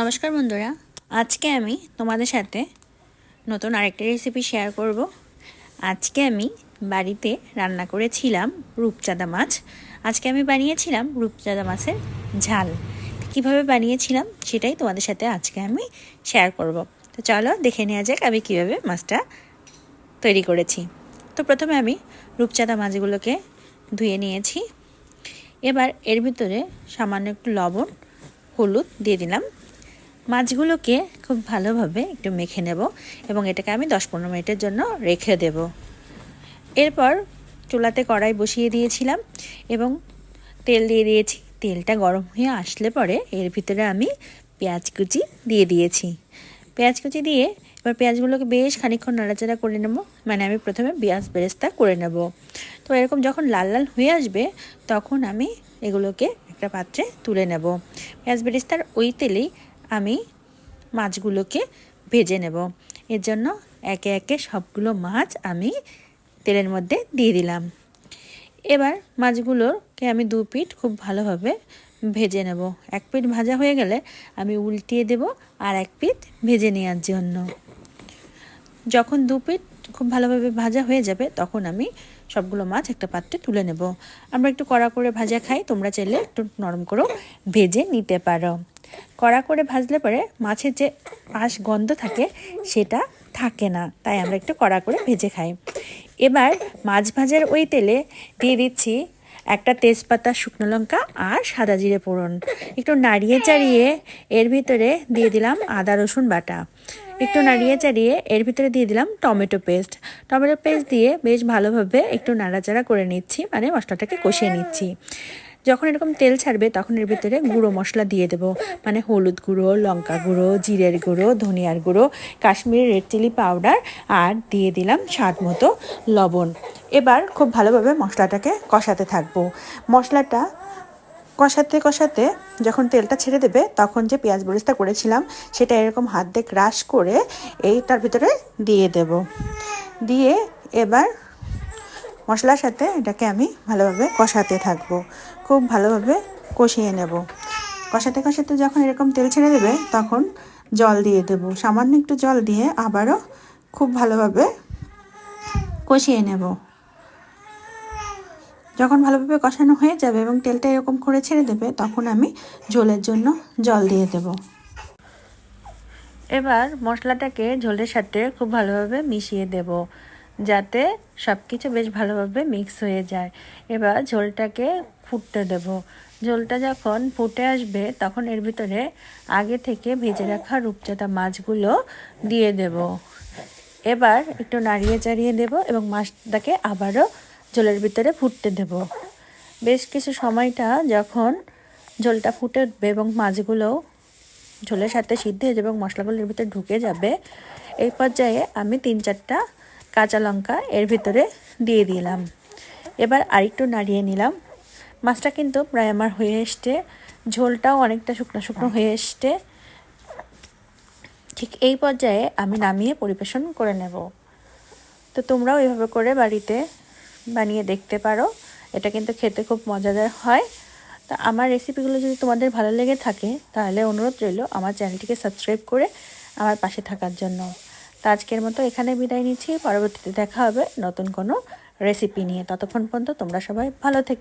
নমস্কার বন্ধুরা, আজকে আমি তোমাদের সাথে নতুন আরেকটা রেসিপি শেয়ার করব। আজকে আমি বাড়িতে রান্না করেছিলাম রূপচাঁদা মাছ। আজকে আমি বানিয়েছিলাম রূপচাঁদা মাছের ঝাল। কীভাবে বানিয়েছিলাম সেটাই তোমাদের সাথে আজকে আমি শেয়ার করব। তো চলো দেখে নেওয়া যাক আমি কীভাবে মাছটা তৈরি করেছি। তো প্রথমে আমি রূপচাঁদা মাছগুলোকে ধুয়ে নিয়েছি। এবার এর ভিতরে সামান্য একটু লবণ, হলুদ দিয়ে দিলাম। মাছগুলোকে খুব ভালোভাবে একটু মেখে নেব এবং এটাকে আমি দশ পনেরো মিনিটের জন্য রেখে দেব। এরপর চুলাতে কড়াই বসিয়ে দিয়েছিলাম এবং তেল দিয়ে দিয়েছি। তেলটা গরম হয়ে আসলে পরে এর ভিতরে আমি পেঁয়াজ কুচি দিয়ে দিয়েছি। পেঁয়াজ কুচি দিয়ে এবার পেঁয়াজগুলোকে বেশ খানিক্ষণ নাড়াচাড়া করে নেব। মানে আমি প্রথমে পেঁয়াজ বেরেস্তা করে নেব। তো এরকম যখন লাল লাল হয়ে আসবে তখন আমি এগুলোকে একটা পাত্রে তুলে নেব। পেঁয়াজ বেরেস্তার ওই তেলেই আমি মাছগুলোকে ভেজে নেব। এর জন্য একে একে সবগুলো মাছ আমি তেলের মধ্যে দিয়ে দিলাম। এবার মাছগুলোকে আমি দু পিঠ খুব ভালোভাবে ভেজে নেব। এক পিঠ ভাজা হয়ে গেলে আমি উল্টিয়ে দেব আর এক পিঠ ভেজে নেওয়ার জন্য। যখন দু পিঠ খুব ভালোভাবে ভাজা হয়ে যাবে, তখন আমি সবগুলো মাছ একটা পাত্রে তুলে নেব। আমরা একটু কড়া করে ভাজা খাই, তোমরা চাইলে একটু নরম করেও ভেজে নিতে পারো। কড়া করে ভাজলে পরে মাছের যে আঁশ গন্ধ থাকে, সেটা থাকে না। তাই আমরা একটু কড়া করে ভেজে খাই। এবার মাছ ভাজার ওই তেলে দিয়ে দিচ্ছি একটা তেজপাতা, শুকনো লঙ্কা আর সাদা জিরে ফোড়ন। একটু নাড়িয়ে চাড়িয়ে এর ভিতরে দিয়ে দিলাম আদা, রসুন বাটা। একটু নাড়িয়ে চাড়িয়ে এর ভিতরে দিয়ে দিলাম টমেটো পেস্ট। টমেটো পেস্ট দিয়ে বেশ ভালোভাবে একটু নাড়াচাড়া করে নিচ্ছি মানে মশলাটাকে কষিয়ে নিচ্ছি। যখন এরকম তেল ছাড়বে, তখন এর ভিতরে গুঁড়ো মশলা দিয়ে দেবো। মানে হলুদ গুঁড়ো, লঙ্কা গুঁড়ো, জিরের গুঁড়ো, ধনিয়ার গুঁড়ো কাশ্মীরি রেড চিলি পাউডার আর দিয়ে দিলাম স্বাদ মতো লবণ। এবার খুব ভালোভাবে মশলাটাকে কষাতে থাকব। মশলাটা কষাতে কষাতে যখন তেলটা ছেড়ে দেবে, তখন যে পেঁয়াজ বরিস্তা করেছিলাম, সেটা এরকম হাত দিয়ে ক্রাশ করে এইটার ভিতরে দিয়ে দেব। দিয়ে এবার মশলার সাথে এটাকে আমি ভালোভাবে কষাতে থাকব। খুব ভালোভাবে কষিয়ে নেব। কষাতে কষাতে যখন এরকম তেল ছেড়ে দেবে, তখন জল দিয়ে দেব। সামান্য একটু জল দিয়ে আবারও খুব ভালোভাবে কষিয়ে নেব। যখন ভালোভাবে কষানো হয়ে যাবে এবং তেলটা এরকম করে ছেড়ে দেবে, তখন আমি ঝোলের জন্য জল দিয়ে দেব। এবার মশলাটাকে ঝোলের সাথে খুব ভালোভাবে মিশিয়ে দেব। যাতে সব কিছু বেশ ভালোভাবে মিক্স হয়ে যায়। এবার ঝোলটাকে ফুটতে দেব। ঝোলটা যখন ফুটে আসবে, তখন এর ভিতরে আগে থেকে ভেজে রাখা রূপচাঁদা মাছগুলো দিয়ে দেব। এবার একটু নাড়িয়ে চাড়িয়ে দেব এবং মাছটাকে আবারও ঝোলের ভিতরে ফুটতে দেব। বেশ কিছু সময়টা যখন ঝোলটা ফুটে উঠবে এবং মাছগুলো ঝোলের সাথে সিদ্ধ হয়ে যাবে এবং মশলাগুলোর ভিতরে ঢুকে যাবে, এই পর্যায়ে আমি তিন চারটা কাঁচা লঙ্কা এর ভিতরে দিয়ে দিলাম। এবার আরেকটু নাড়িয়ে নিলাম। মাছটা কিন্তু প্রায় আমার হয়ে এসছে। ঝোলটাও অনেকটা শুকনো শুকনো হয়ে এসছে। ঠিক এই পর্যায়ে আমি নামিয়ে পরিবেশন করে নেব। তো তোমরাও এভাবে করে বাড়িতে বানিয়ে দেখতে পারো। এটা কিন্তু খেতে খুব মজাদার হয়। তা আমার রেসিপিগুলো যদি তোমাদের ভালো লেগে থাকে, তাহলে অনুরোধ রইল আমার চ্যানেলটিকে সাবস্ক্রাইব করে আমার পাশে থাকার জন্য। তো আজকের মতো এখানে বিদায় নিচ্ছি। পরবর্তীতে দেখা হবে নতুন কোনো রেসিপি নিয়ে। ততক্ষণ পর্যন্ত তোমরা সবাই ভালো থেকে।